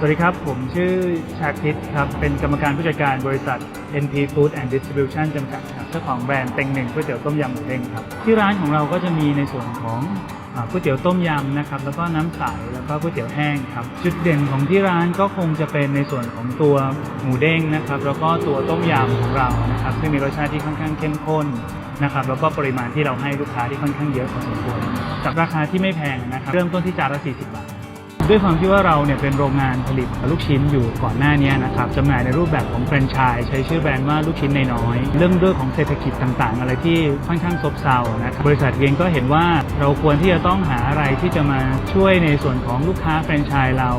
สวัสดีครับ ผมชื่อชาคริตครับ เป็นกรรมการผู้จัดการบริษัท NP Food and Distribution จำกัดครับเจ้าของแบรนด์เต็งหนึ่งก๋วยเตี๋ยวต้มยำหมูเด้งครับ ที่ร้านของเราก็จะมีในส่วนของก๋วยเตี๋ยวต้มยำนะครับ แล้วก็น้ำใสแล้วก็ก๋วยเตี๋ยวแห้งครับ จุดเด่นของที่ร้านก็คงจะเป็นในส่วนของตัวหมูเด้งนะครับ แล้วก็ตัวต้มยำของเรานะครับ ซึ่งมีรสชาติที่ค่อนข้างเข้มข้นนะครับ แล้วก็ปริมาณที่เราให้ลูกค้าที่ค่อนข้างเยอะพอสมควรกับราคาที่ไม่แพงนะครับ เริ่มต้นที่จานละ40 บาท ด้วยความที่ว่าเราเนี่ยเป็นโรงงานผลิตลูกชิ้นอยู่ก่อนหน้านี้นะครับจำหน่ายในรูปแบบของแฟรนไชส์ใช้ชื่อแบรนด์ว่าลูกชิ้นในน้อย เรื่องด้วยของเศรษฐกิจต่างๆ อะไรที่ค่อนข้างซบเซานะครับบริษัทเองก็เห็นว่าเราควรที่จะต้องหาอะไรที่จะมาช่วยในส่วนของลูกค้าแฟรนไชส์เรา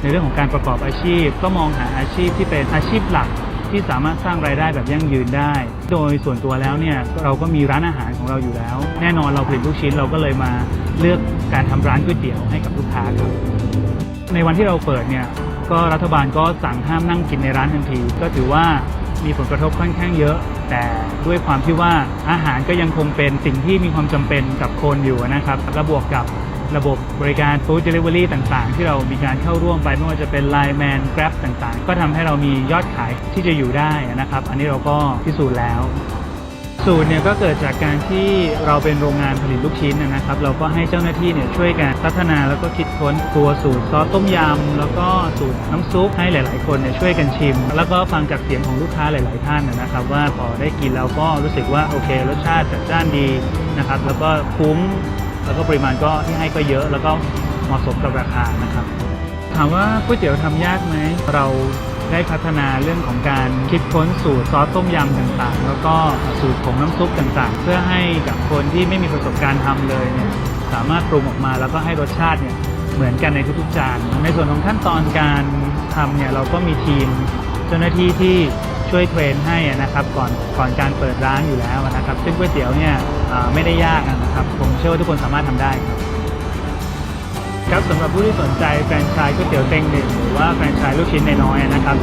ในเรื่องของการประกอบอาชีพ ก็มองหาอาชีพที่เป็นอาชีพหลักที่สามารถสร้างรายได้แบบยั่งยืนได้ โดยส่วนตัวแล้วเนี่ยเราก็มีร้านอาหารของเราอยู่แล้ว แน่นอนเราผลิตลูกชิ้นเราก็เลยมา เลือกการทำร้านก๋วยเตี๋ยวให้กับลูกค้าครับ ในวันที่เราเปิดเนี่ยก็รัฐบาลก็สั่งห้ามนั่งกินในร้านทันที ก็ถือว่ามีผลกระทบค่อนข้างเยอะ แต่ด้วยความที่ว่าอาหารก็ยังคงเป็นสิ่งที่มีความจำเป็นกับคนอยู่นะครับและบวกกับระบบบริการ Food Delivery ต่างๆ ที่เรามีการเข้าร่วมไปไม่ว่าจะเป็น Line Man Grab ต่างๆ ก็ทำให้เรามียอดขายที่จะอยู่ได้นะครับ อันนี้เราก็พิสูจน์แล้ว สูตรเนี่ยก็เกิดจากการที่เราเป็นโรงงานผลิตลูกชิ้นนะครับ เราก็ให้เจ้าหน้าที่เนี่ยช่วยกันพัฒนาแล้วก็คิดค้นตัวสูตรซอสต้มยำแล้วก็สูตรน้ำซุปให้หลาย ๆ คนเนี่ยช่วยกันชิม แล้วก็ฟังจากเสียงของลูกค้าหลาย ๆ ท่านนะครับ ว่าพอได้กินแล้วก็รู้สึกว่าโอเค รสชาติจัดจ้านดีนะครับแล้วก็คุ้มแล้วก็ปริมาณก็ที่ให้ก็เยอะ แล้วก็เหมาะสมกับราคานะครับ ถามว่าก๋วยเตี๋ยวทำยากไหมเรา ได้พัฒนาเรื่องของการคิดค้นสูตรซอสต้มยำต่างๆ แล้วก็สูตรของน้ำซุปต่างๆ เพื่อให้กับคนที่ไม่มีประสบการณ์ทำเลยเนี่ยสามารถปรุงออกมาแล้วก็ให้รสชาติเนี่ยเหมือนกันในทุกๆจาน ในส่วนของขั้นตอนการทำเนี่ยเราก็มีทีมเจ้าหน้าที่ที่ช่วยเทรนให้นะครับก่อนก่อนการเปิดร้านอยู่แล้วนะครับ ซึ่งก๋วยเตี๋ยวเนี่ยไม่ได้ยากนะครับ ผมเชื่อว่าทุกคนสามารถทำได้ครับ ครับสำหรับผู้ที่สนใจแฟรนไชส์ก๋วยเตี๋ยวเต็งหนึ่งหรือว่าแฟรนไชส์ลูกชิ้นในน้อยนะครับ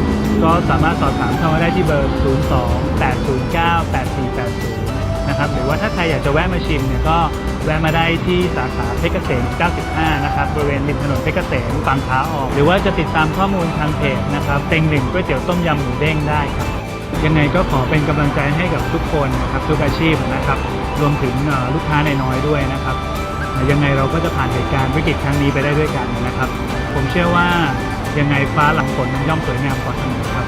ก็สามารถสอบถามเข้ามาได้ที่เบอร์ 02 809 8480 นะครับ หรือว่าถ้าใครอยากจะแวะมาชิมเนี่ยก็แวะมาได้ที่สาขาเพชรเกษม 95 นะครับ บริเวณริมถนนเพชรเกษมฝั่งขาออก หรือว่าจะติดตามข้อมูลทางเพจนะครับ เต็งหนึ่งก๋วยเตี๋ยวต้มยำหมูเด้งได้ครับยังไงก็ขอเป็นกำลังใจให้กับทุกคนนะครับทุกอาชีพนะครับ รวมถึงลูกค้าในน้อยด้วยนะครับ ยังไงเราก็จะผ่านเหตุการณ์วิกฤตครั้งนี้ไปได้ด้วยกันนะครับ ผมเชื่อว่ายังไงฟ้าหลังฝนมันย่อมสวยงามกว่าเสมอครับ